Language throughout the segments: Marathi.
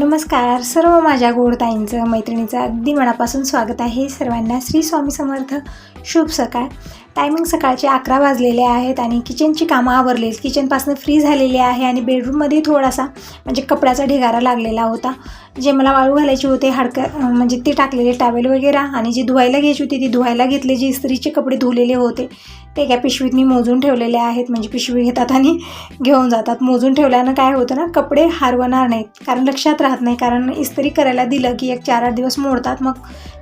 नमस्कार. सर्व माझ्या गोडताईंचं मैत्रिणीचं अगदी मनापासून स्वागत आहे. सर्वांना श्री स्वामी समर्थ. शुभ सकाळ. टायमिंग सकाळचे अकरा वाजलेले आहेत आणि किचनची कामं आवरली किचनपासून फ्री झालेली आहे आणि बेडरूममध्ये थोडासा म्हणजे कपड्याचा ढिगारा लागलेला होता. जे मला वाळू घालायचे होते हाडकं म्हणजे ते टाकलेले टावेल वगैरे आणि जी धुवायला घ्यायची होती ती धुवायला घेतले. जे इस्त्रीचे कपडे धुवलेले होते ते एका पिशवीत मी मोजून ठेवलेले आहेत. म्हणजे पिशवी घेतात आणि घेऊन जातात. मोजून ठेवल्यानं काय होतं ना कपडे हारवणार नाहीत. कारण लक्षात राहत नाही. कारण इस्त्री करायला दिलं की एक चार आठ दिवस मोडतात. मग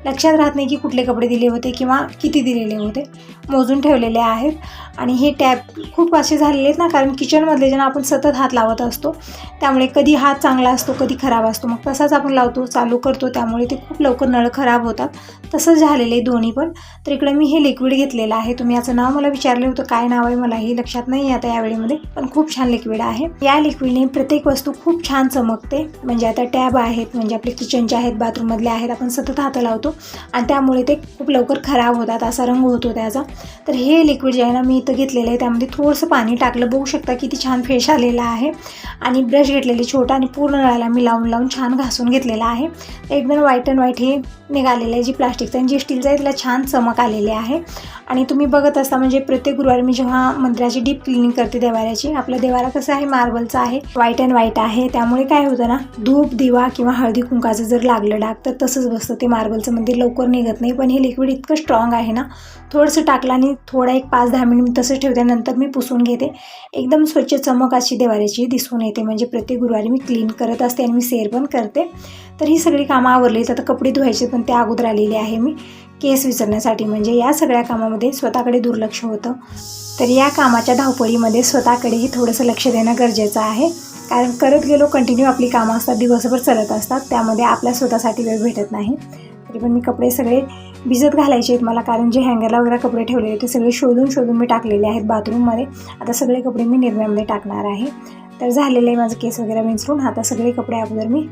लक्षात राहत नाही की कुठले कपडे दिले होते किंवा किती दिलेले होते. मोजून ठेवलेले आहेत. आणि हे टॅप खूप असे झालेले आहेत ना कारण किचनमधले ज्यांना आपण सतत हात लावत असतो त्यामुळे कधी हात चांगला असतो कधी खराब असतो. मग तसाच आपण लावतो चालू करतो त्यामुळे ते खूप लवकर नळ खराब होतात. तसंच झालेलं आहे दोन्ही पण. तर इकडे मी हे लिक्विड घेतलेलं आहे. तुम्ही याचं नाव मला विचारलं होतं काय नाव आहे मला हे लक्षात नाही आता यावेळीमध्ये पण खूप छान लिक्विड आहे. या लिक्विडने प्रत्येक वस्तू खूप छान चमकते. म्हणजे आता टॅब आहेत म्हणजे आपले किचनचे आहेत बाथरूममधले आहेत आपण सतत हात लावतो. आणि त्यामुळे ते खूप लवकर खराब होतात असा रंग होतो त्याचा तर हे लिक्विड जे आहे ना मी इथं घेतलेलं आहे. त्यामध्ये थोडंसं पाणी टाकलं. बघू शकता किती छान फ्रेश आलेला आहे. आणि ब्रश घेतलेली छोटा आणि पूर्ण नळाला मी लावून लावून छान घासून घेतलेला आहे. एकदम व्हाईट अँड व्हाईट हे निघालेलं आहे जी प्लास्टिकचं आणि जी स्टीलचं आहे तिला छान चमक आलेली आहे. आणि तुम्ही बघत असता म्हणजे प्रत्येक गुरुवारी मी जेव्हा मंदिराची डीप क्लिनिंग करते देवाऱ्याची आपलं देवारा कसं आहे मार्बलचं आहे व्हाईट अँड व्हाईट आहे त्यामुळे काय होतं ना धूप दिवा किंवा हळदी कुंकाचं जर लागलं डाग तर तसंच बसतं ते मार्बलचं मंदिर लवकर निघत नाही. पण हे लिक्विड इतकं स्ट्रॉंग आहे ना थोडंसं टाकलं आणि थोडा एक पाच दहा मिनिट तसंच ठेवते नंतर मी पुसून घेते. एकदम स्वच्छ चमक अशी देवाऱ्याची दिसून येते म्हणजे प्रत्येक गुरुवारी मी क्लीन करत असते आणि मी सेर पण करते. तर ही सगळी कामं आवरली तर आता कपडे धुवायचे पण ते अगोदर आलेले आहे मी. केस विसरण्यासाठी म्हणजे या सगळ्या कामामध्ये स्वतःकडे दुर्लक्ष होतं. तर या कामाच्या धावपळीमध्ये स्वतःकडेही थोडंसं लक्ष देणं गरजेचं आहे. कारण करत गेलो कंटिन्यू आपली कामं असतात दिवसभर चालत असतात त्यामध्ये आपल्या स्वतःसाठी वेळ भेटत नाही. तरी पण मी कपडे सगळे भिजत घालायचे आहेत मला कारण जे हँगरला वगैरे कपडे ठेवलेले ते सगळे शोधून शोधून मी टाकलेले आहेत बाथरूममध्ये आता सगळे कपडे मी निर्म्यामध्ये टाकणार आहे. तर झालेलं आहे माझं केस वगैरे विंचरून आता सगळे कपडे अगोदर मी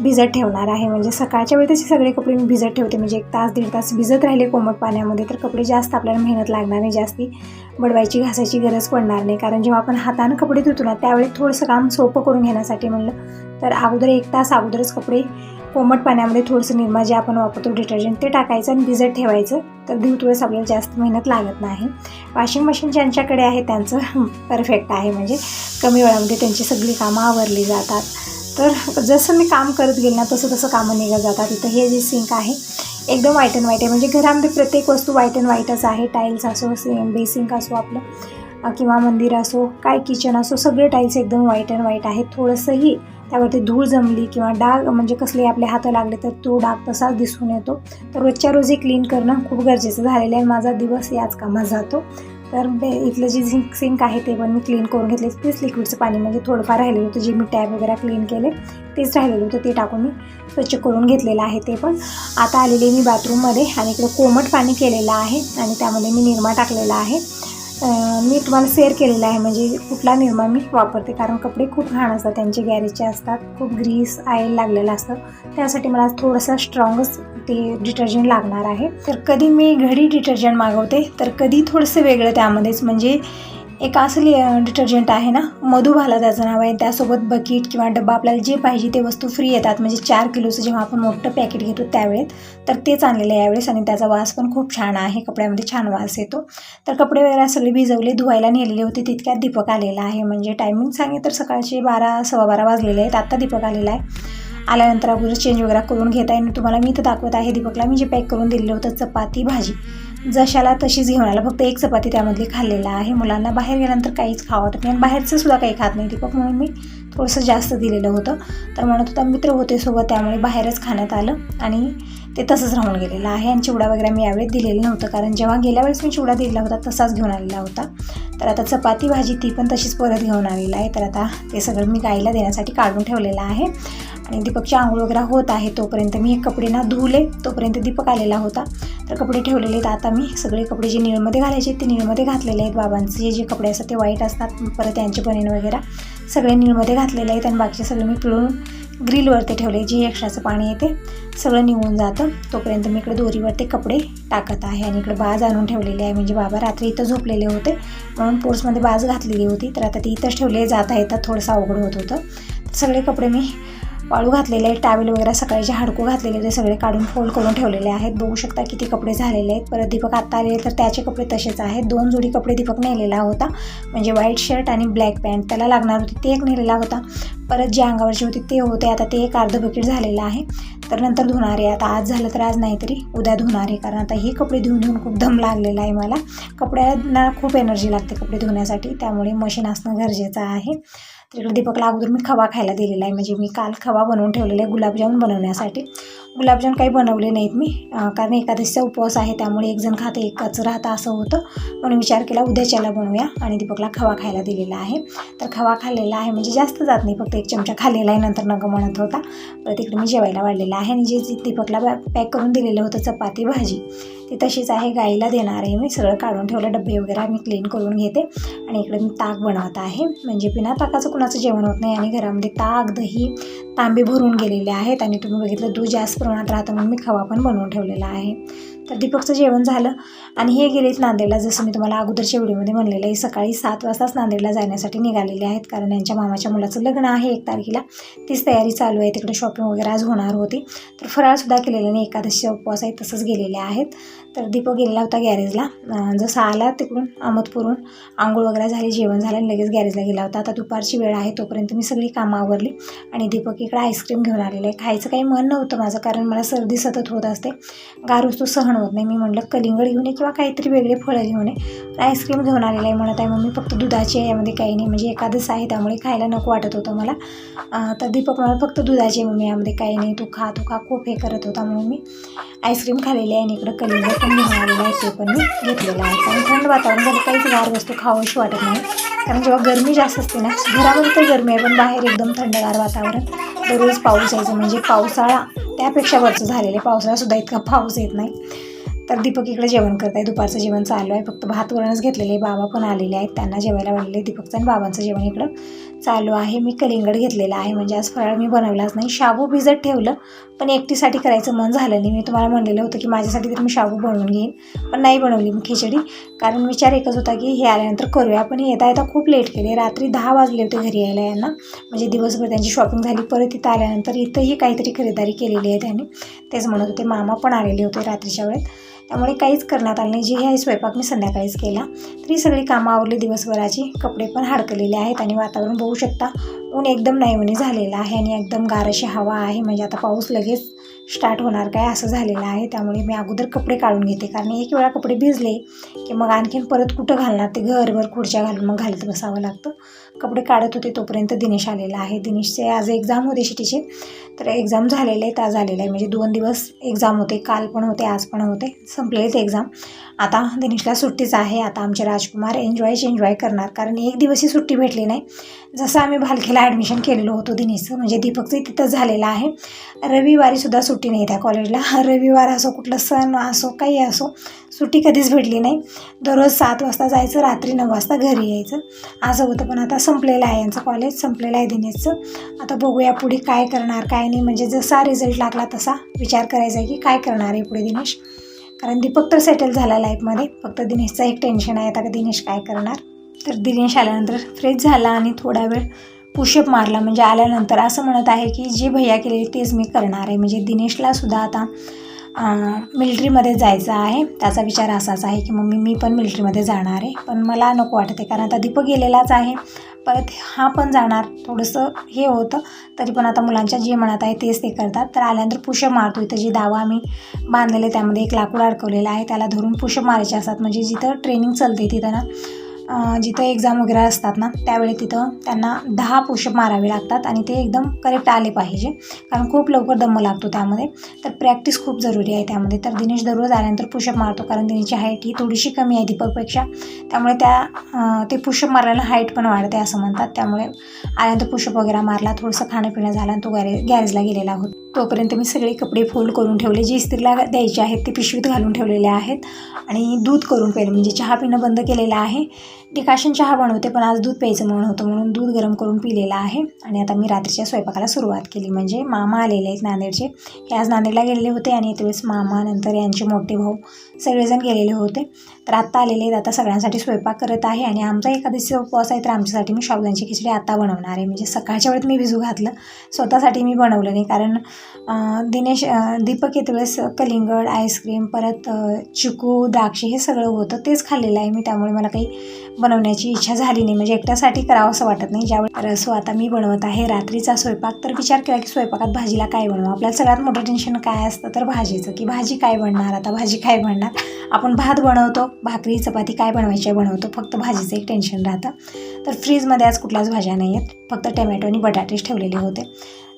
भिजत ठेवणार आहे. म्हणजे सकाळच्या वेळी तसे सगळे कपडे मी भिजत ठेवते. म्हणजे एक तास दीड तास भिजत राहिले कोमट पाण्यामध्ये तर कपडे जास्त आपल्याला मेहनत लागणार नाही जास्ती. बडवायची घासायची गरज पडणार नाही. कारण जेव्हा आपण हातानं कपडे धुतो ना त्यावेळी थोडंसं काम सोपं करून घेण्यासाठी म्हणलं तर अगोदर एक तास अगोदरच कपडे कोमट पाण्यामध्ये थोडंसं निरमा जे आपण वापरतो डिटर्जंट ते टाकायचं आणि भिजत ठेवायचं. तर धुत वेळेस आपल्याला जास्त मेहनत लागत नाही. वॉशिंग मशीन ज्यांच्याकडे आहे त्यांचं परफेक्ट आहे. म्हणजे कमी वेळामध्ये त्यांची सगळी कामं आवरली जातात. तर जसं मी काम करत गेले ना तसं तसं कामं निघत जातात. इथं हे जे सिंक आहे एकदम व्हाईट अँड व्हाईट आहे. म्हणजे घरामध्ये प्रत्येक वस्तू व्हाईट अँड व्हाईटच आहे. टाईल्स असो सेम बेसिंक असो आपलं किंवा मंदिर असो काय किचन असो सगळे टाईल्स एकदम व्हाईट अँड व्हाईट आहेत. थोडंसंही त्यावरती धूळ जमली किंवा डाग म्हणजे कसले आपले हात लागले तर तो डाग तसाच दिसून येतो. तर रोजच्या रोजी क्लीन करणं खूप गरजेचं झालेलं आहे. माझा दिवस याच कामात जातो. तर बे इथलं जे झिंक सिंक आहे ते पण मी क्लीन करून घेतले. तेच लिक्विडचं पाणी म्हणजे थोडंफार राहिलेलं होतं. जे मी टॅब वगैरे क्लीन केले तेच राहिलेलं होतं. ते टाकून मी स्वच्छ करून घेतलेलं आहे ते पण. आता आलेले मी बाथरूममध्ये आणि इकडं कोमट पाणी केलेलं आहे आणि त्यामध्ये मी निरमा टाकलेला आहे. मी तुम्हाला शेअर केलेला आहे. म्हणजे कुठला निरमा मी वापरते. कारण कपडे खूप घाण असतात. त्यांचे गॅरेजचे असतात. खूप ग्रीस आयल लागलेलं असतं. त्यासाठी मला थोडंसं स्ट्रॉंगच ते डिटर्जंट लागणार आहे. तर कधी मी घरी डिटर्जंट मागवते तर कधी थोडंसं वेगळं त्यामध्येच. म्हणजे एक असली डिटर्जंट आहे ना मधुबाला त्याचं नाव आहे. त्यासोबत बकेट किंवा डबा आपल्याला जे पाहिजे ते वस्तू फ्री येतात. म्हणजे चार किलोचं जेव्हा आपण मोठं पॅकेट घेतो त्यावेळेत तर तेच आणलेलं आहे यावेळेस आणि त्याचा वास पण खूप छान आहे. कपड्यामध्ये छान वास येतो. तर कपडे वगैरे सगळे भिजवले धुवायला नेलेले होते. तितक्यात दीपक आलेला आहे. म्हणजे टायमिंग सांगे तर सकाळचे बारा सव्वा बारा वाजलेले आहेत. आत्ता दीपक आलेला आहे. आल्यानंतर अगोदर चेंज वगैरे करून घेता येईल तुम्हाला मी इथं दाखवत आहे दीपकला. मी जे पॅक करून दिलेलं होतं चपाती भाजी. जशाला तशीच घेऊन आला. फक्त एक चपाती त्यामधली खाल्लेला आहे. मुलांना बाहेर गेल्यानंतर काहीच खावं वाटत नाही आणि बाहेरचं सुद्धा काही खात नाही. दीपक म्हणून मी थोडंसं जास्त दिलेलं होतं. तर म्हणत होता मित्र होते सोबत त्यामुळे बाहेरच खाण्यात आलं आणि ते तसंच राहून गेलेलं आहे. आणि चिवडा वगैरे मी यावेळेस दिलेलं नव्हतं कारण जेव्हा गेल्या वेळेस मी चिवडा दिला होता तसाच घेऊन आलेला होता. तर आता चपाती भाजी ती पण तशीच परत घेऊन आलेला आहे. तर आता ते सगळं मी गाईला देण्यासाठी काढून ठेवलेलं आहे. आणि दीपकची आंघोळ वगैरे होत आहे तोपर्यंत मी कपडे ना धुवले तोपर्यंत दीपक आलेला होता. तर कपडे ठेवलेले आहेत. आता मी सगळे कपडे जे निळमध्ये घालायचे ते निळमध्ये घातलेले आहेत. बाबांचे जे जे कपडे असतात ते वाईट असतात. परत त्यांचे बनेन वगैरे सगळे नीळमध्ये घातलेले आहेत. आणि बाकीचे सगळे मी पिळून ग्रिलवरती ठेवले. जे एक्स्ट्राचं पाणी येते सगळं निघून जातं. तोपर्यंत मी इकडे दोरीवरती कपडे टाकत आहे आणि इकडे बाज आणून ठेवलेले आहे. म्हणजे बाबा रात्री इथं झोपलेले होते. म्हणून पोर्समध्ये बाज घातलेली होती. तर आता ती इथंच ठेवले जाता येतात थोडंसं अवघड होत होतं. सगळे कपडे मी वाळू घातलेले आहेत टॅवेल वगैरे सकाळचे हाडकू घातलेले होते सगळे काढून फोल्ड करून ठेवलेले आहेत. बघू शकता किती कपडे झालेले आहेत. परत दीपक आत्ता आले तर त्याचे कपडे तसेच आहेत. दोन जोडी कपडे दीपक नेलेला होता म्हणजे व्हाईट शर्ट आणि ब्लॅक पॅन्ट त्याला लागणार होती ते एक नेलेला होता. परत जे अंगावरचे होते ते होते. आता ते एक अर्ध बकेट झालेलं आहे. तर नंतर धुणार आहे. आता आज झालं तर आज नाही तरी उद्या धुणार आहे. कारण आता हे कपडे धुवून धुवून खूप दम लागलेला आहे मला. कपड्यांना खूप एनर्जी लागते कपडे धुण्यासाठी. त्यामुळे मशीन असणं गरजेचं आहे. तर दीपकला अगोदर मी खवा खायला दिलेला आहे. म्हणजे मी काल खवा बनवून ठेवलेला आहे गुलाबजामुन बनवण्यासाठी. गुलाबजाम काही बनवले नाहीत मी. कारण एकादशीचा उपवास आहे त्यामुळे एकजण खाते एकच राहतं असं होतं. म्हणून विचार केला उद्याच्याला बनवूया आणि दीपकला खवा खायला दिलेला आहे. तर खवा खाल्लेला आहे म्हणजे जास्त जात नाही फक्त एक चमचा खाल्लेला आहे नंतर नगं म्हणत होता. परत इकडे मी जेवायला वाढलेला आहे आणि जे दीपकला पॅक करून दिलेलं होतं चपाती भाजी ती तशीच आहे गाईला देणार आहे. मी सगळं काढून ठेवलं डबे वगैरे मी क्लीन करून घेते. आणि इकडे मी ताक बनवत आहे. म्हणजे बिना ताकाचं कुणाचं जेवण होत नाही. आणि घरामध्ये ताक दही तांबे भरून गेलेले आहेत. आणि तुम्ही बघितलं दूध जास्त प्रमाणात राहतं म्हणून मी खवा पण बनवून ठेवलेला आहे. तर दीपकचं जेवण झालं. आणि हे गेलेत नांदेडला जसं मी तुम्हाला अगोदरच्या व्हिडिओमध्ये म्हणलेलं आहे सकाळी सात वाजताच नांदेडला जाण्यासाठी निघालेले आहेत. कारण यांच्या मामाच्या मुलाचं लग्न आहे एक तारखेला. तीच तयारी चालू आहे. तिकडे शॉपिंग वगैरे आज होणार होती. तर फराळसुद्धा केलेल्याने नाही. एकादशीचा उपवास आहे तसंच गेलेले आहेत. तर दीपक गेलेला होता गॅरेजला. जसा आला तिकडून अहमदपूरून आंघोळ वगैरे झाली जेवण झालं आणि लगेच गॅरेजला गेला होता. आता दुपारची वेळ आहे तोपर्यंत मी सगळी कामं आवरली आणि दीपक इकडे आईस्क्रीम घेऊन आलेलं आहे. खायचं काही मन नव्हतं माझं कारण मला सर्दी सतत होत असते. गारूस तो सहन होत नाही. मी म्हटलं कलिंगड घेऊन ये किंवा काहीतरी वेगळे फळं घेऊन ये. आईस्क्रीम घेऊन आलेलं आहे म्हणत आहे मम्मी फक्त दुधाची आहे. यामध्ये काही नाही. म्हणजे एकादच आहे त्यामुळे खायला नको वाटत होतं मला. तर दीपक मला फक्त दुधाची आहे मम्मी. यामध्ये काही नाही. तू खा तू खा. खूप हे करत होता म्हणून मी आईस्क्रीम खाल्लेली आहे आणि इकडं कलिंगड पण घेऊन आहे ते पण मी घेतलेलं आहे. कारण थंड वातावरण झालं काहीच गार वस्तू खावंशी वाटत नाही. कारण जेव्हा गरमी जास्त असते ना घरामध्ये तर गरमी आहे पण बाहेर एकदम थंडगार वातावरण. दररोज पाऊस यायचं म्हणजे पावसाळा त्यापेक्षा वरचं झालेलं आहे. पावसाळासुद्धा इतका पाऊस येत नाही. तर दीपक इकडे जेवण करत आहे. दुपारचं जेवण चालू आहे. फक्त भात वरणच घेतलेले आहे. बाबा पण आलेले आहेत. त्यांना जेवायला वाढलेले. दीपकचं आणि बाबांचं जेवण इकडं चालू आहे. मी कलिंगड घेतलेलं आहे. म्हणजे आज फराळ मी बनवलाच नाही. शाबू भिजत ठेवलं पण एकटीसाठी करायचं मन झालं नाही. मी तुम्हाला म्हणलेलं होतं की माझ्यासाठी तर मी शाबू बनवून घेईन पण नाही बनवली मी खिचडी. कारण विचार एकच होता की हे आल्यानंतर करूया. पण येता येता खूप लेट केले. रात्री दहा वाजले होते घरी यायला यांना. म्हणजे दिवसभर त्यांची शॉपिंग झाली. परत इथं आल्यानंतर इथंही काहीतरी खरेदारी केलेली आहे त्यांनी. तेच म्हणत होते. मामा पण आलेले होते रात्रीच्या वेळेत. त्यामुळे काहीच करण्यात आलं नाही. जे आहे स्वयंपाक मी संध्याकाळीच केला. तरी सगळी कामं आवरली. दिवसभराची कपडे पण हाडकलेले आहेत आणि वातावरण बघू शकता. ऊन एकदम नाहीवणी झालेलं आहे आणि एकदम गार अशी हवा आहे. म्हणजे आता पाऊस लगेच स्टार्ट होणार काय असं झालेलं आहे. त्यामुळे मी अगोदर कपडे काढून घेते. कारण एक वेळा कपडे भिजले की मग आणखीन परत कुठं घालणार? ते घरभर खुर्च्या घालून मग घालत बसावं लागतं. कपडे काढत होते तोपर्यंत दिनेश आलेला आहे. दिनेशचे आज एक्झाम होते शिटीचे. तर एक्झाम झालेले आहेत. आज आलेले आहे. म्हणजे दोन दिवस एक्झाम होते. काल पण होते आज पण होते. संपलेलेच एक्झाम आता दिनेशला सुट्टीच आहे. आता आमचे राजकुमार एन्जॉयच एन्जॉय करणार. कारण एक दिवसही सुट्टी भेटली नाही. जसं आम्ही भालखेला ॲडमिशन केलेलं होतो दिनेशचं म्हणजे दीपकचं तिथं झालेलं आहे. रविवारीसुद्धा सुट्टी नाही त्या कॉलेजला रविवार असो कुठलं सण असो काही असो सुट्टी कधीच भेटली नाही. दररोज सात वाजता जायचं रात्री नऊ वाजता घरी यायचं. असं होतं पण आता संपलेलं आहे यांचं कॉलेज संपलेलं आहे दिनेशचं. आता बघूया पुढे काय करणार काय नाही. म्हणजे जसा रिझल्ट लागला तसा विचार करायचा आहे की काय करणार आहे पुढे दिनेश. कारण दीपक तर सेटल झाला लाईफमध्ये फक्त दिनेशचं एक टेन्शन आहे. आता का दिनेश काय करणार? तर दिनेश आल्यानंतर फ्रेश झाला आणि थोडा वेळ पुशअप मारला. म्हणजे आल्यानंतर असं म्हणत आहे की जे भैया केले तेच मी करणार आहे. म्हणजे दिनेशला सुद्धा आता मिलिटरीमध्ये जायचं आहे. त्याचा विचार असाच आहे की मम्मी मी पण मिलिटरीमध्ये जाणार आहे. पण मला नको वाटते कारण आता दीपक गेलेलाच आहे. परत हा पण जाणार. थोडंसं हे होतं तरी पण आता मुलांच्या जे म्हणत आहे तेच ते करतात. तर आल्यानंतर पुशअप मारतो इथं जे दावा आम्ही बांधलेले त्यामध्ये एक लाकूड अडकवलेलं आहे. त्याला धरून पुशअप मारायचे असतात. म्हणजे जिथं ट्रेनिंग चालते तिथं ना जिथं एक्झाम वगैरे असतात ना त्यावेळी तिथं त्यांना दहा पुशअप मारावे लागतात आणि ते एकदम करेक्ट आले पाहिजे. कारण खूप लवकर दम लागतो त्यामध्ये. तर प्रॅक्टिस खूप जरुरी आहे त्यामध्ये. तर दिनेश दररोज आल्यानंतर पुशअप मारतो. कारण दिनेशची हाईट ही थोडीशी कमी आहे दीपकपेक्षा. त्यामुळे त्या ते पुषप मारल्यानं हाईट पण वाढते असं म्हणतात. त्यामुळे आल्यानंतर पुशअप वगैरे मारला थोडंसं खाणं पिणं झालं आणि तो गॅरे गॅरेजला गेलेला होता. तोपर्यंत मी सगळे कपडे फोल्ड करून ठेवले. जे इस्त्रीला द्यायचे आहेत ते पिशवीत घालून ठेवलेले आहेत. आणि दूध करून प्यायलं म्हणजे चहा पिणं बंद केलेलं आहे. डिकाशन चहा बनवते पण आज दूध प्यायचं म्हणून होतं म्हणून दूध गरम करून पिलेलं आहे. आणि आता मी रात्रीच्या स्वयंपाकाला सुरुवात केली. म्हणजे मामा आलेले आहेत नांदेडचे. हे आज नांदेडला गेलेले होते आणि त्यावेळेस मामा नंतर यांचे मोठे भाऊ सगळेजण गेलेले होते. तर आत्ता आलेले आहेत. आता सगळ्यांसाठी स्वयंपाक करत आहे आणि आमचा एखादीचा उपवास आहे तर आमच्यासाठी मी शाबुदांची खिचडी आता बनवणार आहे. म्हणजे सकाळच्या वेळेत मी भिजू घातलं. स्वतःसाठी मी बनवलं नाही. कारण दिनेश दीपक येते वेळेस कलिंगड आईस्क्रीम परत चिकू द्राक्षे हे सगळं होतं. तेच खाल्लेलं आहे मी. त्यामुळे मला काही बनवण्याची इच्छा झाली नाही. म्हणजे एकट्यासाठी करावं असं वाटत नाही. ज्यावेळी रसो सो आता मी बनवत आहे रात्रीचा स्वयंपाक तर विचार केला की स्वयंपाकात भाजीला काय बनवू आपल्याला सगळ्यात मोठं टेन्शन काय असतं? तर भाजीचं. की भाजी काय बनणार? आता भाजी काय बनणार? आपण भात बनवतो भाकरी चपाती काय बनवायची आहे बनवतो. फक्त भाजीचं एक टेन्शन राहतं. तर फ्रीजमध्ये आज कुठल्याच भाज्या नाही आहेत. फक्त टमॅटो आणि बटाटेच ठेवलेले होते.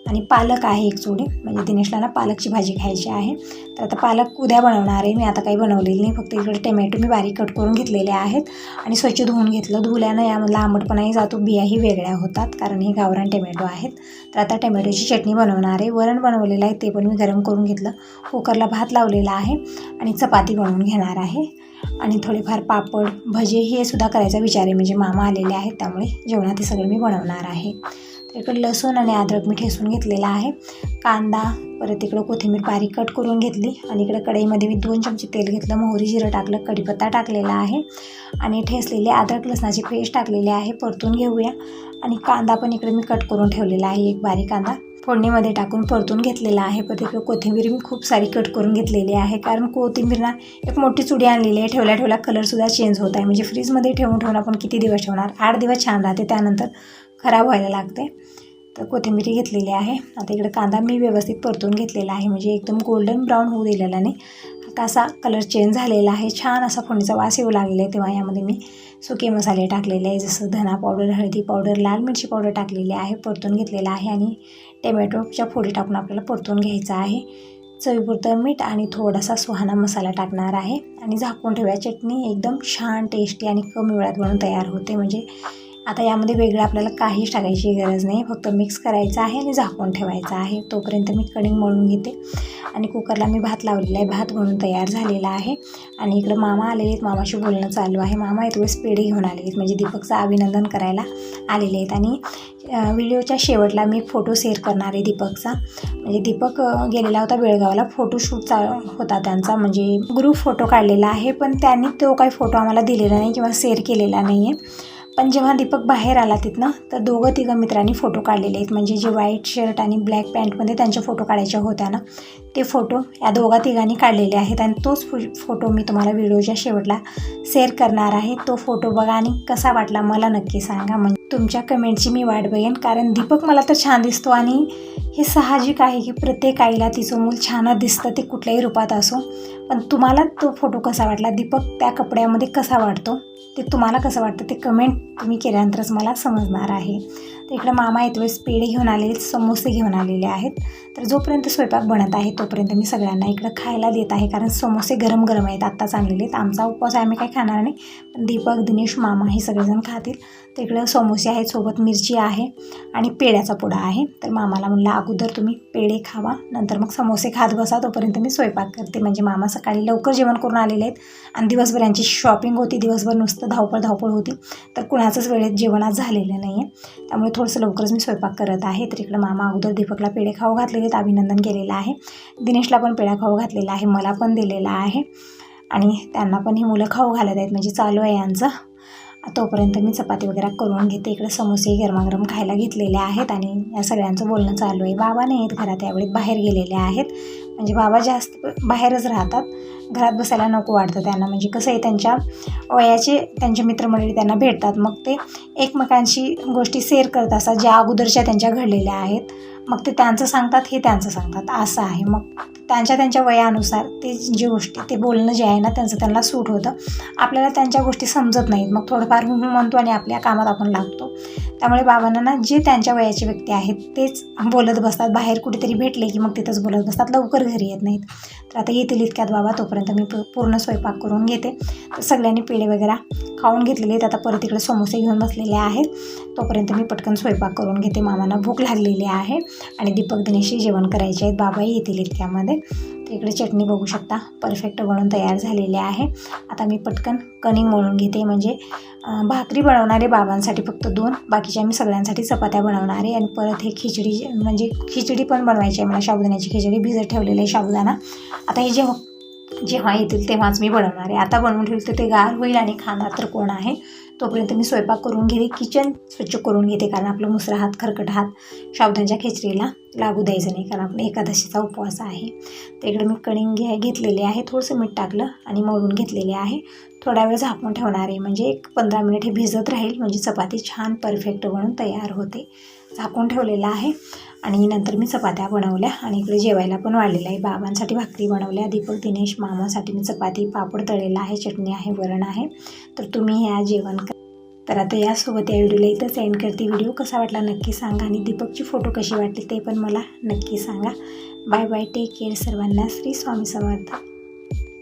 आणि पालक आहे एक चुडी म्हणजे दिनेशला ना पालकची भाजी खायची आहे. तर आता पालक उद्या बनवणार आहे. मी आता काही बनवलेली नाही. फक्त इकडे टमॅटो मी बारीक कट करून घेतलेले आहेत. आणि स्वच्छ धुवून घेतलं. धुल्यानं यामधला आंबटपणाही जातो. बियाही वेगळ्या होतात. कारण हे गावरान टमॅटो आहेत. तर आता टमॅटोची चटणी बनवणार आहे. वरण बनवलेलं आहे. ते पण मी गरम करून घेतलं. कुकरला भात लावलेला आहे. आणि चपाती बनवून घेणार आहे. आणि थोडेफार पापड भजे हे सुद्धा करायचा विचार आहे. म्हणजे मामा आलेले आहेत त्यामुळे जेवणात हे सगळं मी बनवणार आहे. तर इकडं लसूण आणि अद्रक मी ठेसून घेतलेला आहे. कांदा परत इकडं कोथिंबीर बारीक कट करून घेतली. आणि इकडं कढईमध्ये मी दोन चमचे तेल घेतलं. मोहरी जिरं टाकलं. कढीपत्ता टाकलेला आहे. आणि ठेसलेले अद्रक लसणाची पेस्ट टाकलेली आहे. परतून घेऊया. आणि कांदा पण इकडे मी कट करून ठेवलेला आहे. एक बारीक कांदा. फोडणीमध्ये टाकून परतून घेतलेला आहे. परत इकडे कोथिंबीर मी खूप सारी कट करून घेतलेली आहे. कारण कोथिंबीरला एक मोठी चुडी आणलेली आहे. ठेवल्या ठेवल्या कलरसुद्धा चेंज होत आहे. म्हणजे फ्रीजमध्ये ठेवून ठेवून आपण किती दिवस ठेवणार? आठ दिवस छान राहते. त्यानंतर खराब व्हायला लागते. तर कोथिंबीर घेतलेली आहे. आता इकडे कांदा मी व्यवस्थित परतून घेतलेला आहे. म्हणजे एकदम गोल्डन ब्राऊन होऊ दिलेला नाही. कसा कलर चेंज झालेला आहे. छान असा फोडणीचा वास येऊ लागलेला आहे. तेव्हा यामध्ये मी सुके मसाले टाकलेले आहे. जसं धना पावडर हळदी पावडर लाल मिरची पावडर टाकलेली आहे. परतून घेतलेला आहे. आणि टोमॅटोच्या फोडी टाकून आपल्याला परतून घ्यायचं आहे. चवीपुरतं मीठ आणि थोडासा सुहाना मसाला टाकणार आहे. आणि झाकून ठेवूया. चटणी एकदम छान टेस्टी आणि कमी वेळात बनवून तयार होते. म्हणजे आता यामध्ये वेगळं आपल्याला काहीच टाकायची गरज नाही. फक्त मिक्स करायचं आहे आणि झाकून ठेवायचं आहे. तोपर्यंत मी कणिंग मळून घेते. आणि कुकरला मी भात लावलेला आहे. भात म्हणून तयार झालेला आहे. आणि इकडं मामा आलेले आहेत. मामाशी बोलणं चालू आहे. मामा एक वेळेस पेढे घेऊन आले आहेत. म्हणजे दीपकचं अभिनंदन करायला आलेले आहेत. आणि व्हिडिओच्या शेवटला मी फोटो शेअर करणार आहे दीपकचा. म्हणजे दीपक गेलेला होता बेळगावला. फोटोशूटचा होता त्यांचा. म्हणजे ग्रुप फोटो काढलेला आहे. पण त्यांनी तो काही फोटो आम्हाला दिलेला नाही किंवा शेअर केलेला नाही आहे पण जेव्हा दीपक बाहेर आला तिथनं तर दोघं तिघं मित्रांनी फोटो काढलेले आहेत. म्हणजे जे व्हाईट शर्ट आणि ब्लॅक पॅन्टमध्ये त्यांचे फोटो काढायच्या होत्या ना ते फोटो या दोघा तिघांनी काढलेले आहेत. आणि तोच फो फोटो मी तुम्हाला व्हिडिओच्या शेवटला शेअर करणार आहे. तो फोटो बघा आणि कसा वाटला मला नक्की सांगा. म्हणजे तुमच्या कमेंटची मी वाट बघेन. कारण दीपक मला तर छान दिसतो आणि हे साहजिक आहे की प्रत्येक आईला तिचं मूल छानच दिसतं ते कुठल्याही रूपात असो. पण तुम्हाला तो फोटो कसा वाटला? दीपक त्या कपड्यामध्ये कसा वाटतो ते तुम्हाला कसं वाटतं? ते कमेंट तुम्ही केल्यानंतरच मला समजणार आहे. इकडं मामा येत पेढे घेऊन आलेले समोसे घेऊन आलेले आहेत. तर जोपर्यंत स्वयंपाक बनत आहे तोपर्यंत मी सगळ्यांना इकडं खायला देत आहे कारण समोसे गरम गरम आहेत आत्ताच आणलेले आहेत. आमचा उपवास आहे आम्ही काही खाणार नाही पण दीपक दिनेश मामा हे सगळेजण खातील. तर इकडं समोसे आहेत सोबत मिरची आहे आणि पेढ्याचा पुडा आहे. तर मामाला म्हणलं अगोदर तुम्ही पेढे खावा नंतर मग समोसे खात बसा तोपर्यंत मी स्वयंपाक करते. म्हणजे मामा सकाळी लवकर जेवण करून आलेले आहेत आणि दिवसभर यांची शॉपिंग होती दिवसभर नुसतं धावपळ धावपळ होती. तर कुणाचंच वेळेत जेवण आज झालेलं नाही आहे त्यामुळे थोडंसं लवकरच मी स्वयंपाक करत आहे. तर इकडं मामा अगोदर दीपकला पेढे खाऊ घातलेले आहेत. अभिनंदन केलेलं आहे. दिनेशला पण पेढा खाऊ घातलेला आहे. मला पण दिलेला आहे. आणि त्यांना पण ही मुलं खाऊ घालत आहेत. म्हणजे चालू आहे यांचं. तोपर्यंत मी चपाती वगैरे करून घेते. इकडे समोसे गरमागरम खायला घेतलेले आहेत. आणि या सगळ्यांचं बोलणं चालू आहे. बाबा नाही आहेत घरात. यावेळी बाहेर गेलेले आहेत. म्हणजे बाबा जास्त बाहेरच राहतात. घरात बसायला नको वाटतं त्यांना. म्हणजे कसं आहे त्यांच्या वयाचे त्यांचे मित्रमंडळी त्यांना भेटतात. मग ते एकमेकांशी गोष्टी शेअर करत असतात ज्या अगोदरच्या त्यांच्या घडलेल्या आहेत. मग ते त्यांचं सांगतात हे त्यांचं सांगतात. असं आहे. मग त्यांच्या त्यांच्या वयानुसार ते जी गोष्टी ते बोलणं जे आहे ना त्यांचं त्यांना सूट होतं. आपल्याला त्यांच्या गोष्टी समजत नाहीत. मग थोडंफार हु म्हणतो आणि आपल्या कामात आपण लागतो. त्यामुळे बाबांना ना जे त्यांच्या वयाचे व्यक्ती आहेत तेच बोलत बसतात. बाहेर कुठेतरी भेटले की मग तिथंच बोलत बसतात. लवकर घरी येत नाहीत. तर आता येतील इतक्यात बाबा तोपर्यंत मी पूर्ण स्वयंपाक करून घेते. तर सगळ्यांनी पेढे वगैरे खाऊन घेतलेले आहेत. आता परत इकडे समोसे घेऊन बसलेले आहेत. तोपर्यंत मी पटकन स्वयंपाक करून घेते. मामांना भूक लागलेली आहे आणि दीपक दिनेशी जेवण करायचे आहेत. बाबाही येतील इतक्यामध्ये. तर इकडे चटणी बघू शकता. परफेक्ट बनून तयार झालेली आहे. आता मी पटकन कणिंग मळून घेते. म्हणजे भाकरी बनवणारे बाबांसाठी फक्त दोन. बाकीच्या मी सगळ्यांसाठी चपात्या बनवणारे. आणि परत हे खिचडी म्हणजे खिचडी पण बनवायची आहे. मला शाबुदाण्याची खिचडी भिजत ठेवलेली आहे साबुदाणा. आता हे जेव्हा जेव्हा येतील तेव्हाच मी बनवणार आहे. आता बनवून ठेवलं तर ते गार होईल आणि खाणार तर कोण आहे? तोपर्यंत मी स्वयंपाक करून घेते किचन स्वच्छ करून घेते कारण आपलं मुसरा हात खरकट हात शाबदांच्या खिचडीला लागू द्यायचं नाही कारण आपण एकादशीचा उपवास आहे. तर इकडे मी कणिंग घे घेतलेले आहे थोडंसं मीठ टाकलं आणि मळून घेतलेले आहे. थोडा वेळ झाकून ठेवणार आहे म्हणजे एक पंधरा मिनिट हे भिजत राहील म्हणजे चपाती छान परफेक्ट बनून तयार होते. झाकून ठेवलेलं आहे आणि नंतर मी चपात्या बनवल्या आणि इकडे जेवायला पण वाढलेलं आहे. बाबांसाठी भाकरी बनवल्या दीपक दिनेश मामासाठी मी चपाती पापड तळलेला आहे चटणी आहे वरण आहे. तर तुम्ही ह्या जेवण तर आता यासोबत या व्हिडिओला इथंच एंड करते. व्हिडिओ कसा वाटला नक्की सांगा आणि दीपकची फोटो कशी वाटली ते पण मला नक्की सांगा. बाय बाय टेक केअर सर्वांना श्री स्वामी समर्थ.